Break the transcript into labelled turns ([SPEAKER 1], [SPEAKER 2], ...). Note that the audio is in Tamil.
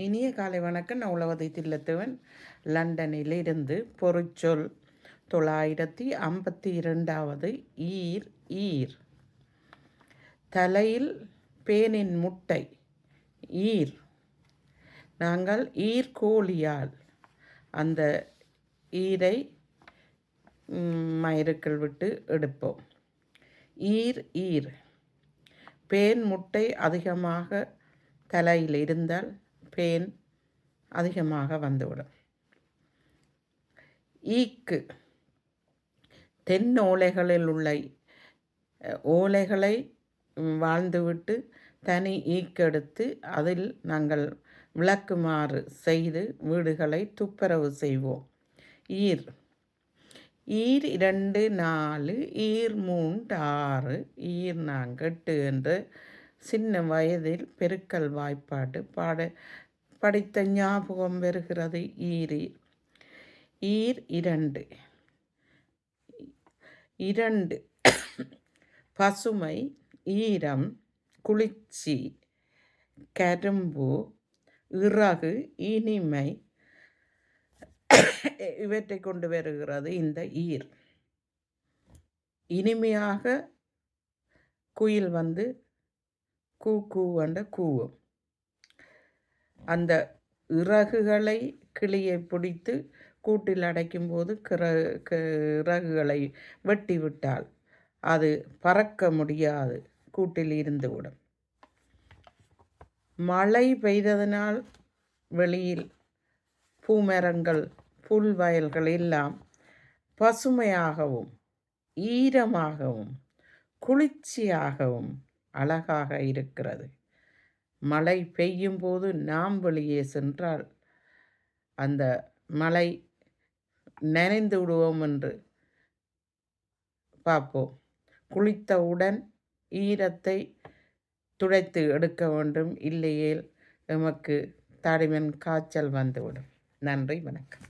[SPEAKER 1] இனிய காலை வணக்கம். நான் உளவதை தில்லத்தவன். லண்டனில் இருந்து பொருச்சொல் தொள்ளாயிரத்தி ஐம்பத்தி இரண்டாவது ஈர் ஈர். தலையில் பேனின் முட்டை ஈர். நாங்கள் ஈர்கோழியால் அந்த ஈரை மயிருக்கள் விட்டு எடுப்போம். ஈர் ஈர். பேன் முட்டை அதிகமாக தலையில் இருந்தால் பேன் அதிகமாக வந்துவிடும். ஈக்கு தென் ஓலைகளில் உள்ள ஓலைகளை வாழ்ந்துவிட்டு தனி ஈக்கெடுத்து அதில் நாங்கள் விளக்குமாறு செய்து வீடுகளை துப்புரவு செய்வோம். ஈர் ஈர் இரண்டு நாலு ஈர் மூன்று ஆறு ஈர் நாங்கெட்டு என்று சின்ன வயதில் பெருக்கல் வாய்ப்பாட்டு பாட படித்த ஞாபகம் வருகிறது ஈரீர் ஈர் இரண்டு. இரண்டு. பசுமை ஈரம் குளிர்ச்சி கரும்பு இறகு இனிமை. இவற்றை கொண்டு வருகிறது இந்த ஈர். இனிமையாக குயில் வந்து கூ கூண்ட கூவும் அந்த இறகுகளை கிளியை பிடித்து கூட்டில் அடைக்கும்போது கிற இறகுகளை வெட்டி விட்டால் அது பறக்க முடியாது கூட்டில் இருந்துவிடும் மழை பெய்ததனால் வெளியில் பூமரங்கள் புல் வயல்கள் எல்லாம் பசுமையாகவும் ஈரமாகவும் குளிர்ச்சியாகவும் அழகாக இருக்கிறது. மழை பெய்யும் போது நாம் வெளியே சென்றால் அந்த மழை நனைந்து விடுவோம் என்று பார்ப்போம். குளித்தவுடன் ஈரத்தை துடைத்து எடுக்க வேண்டும். இல்லையேல் எமக்கு தடிமன் காய்ச்சல் வந்துவிடும். நன்றி வணக்கம்.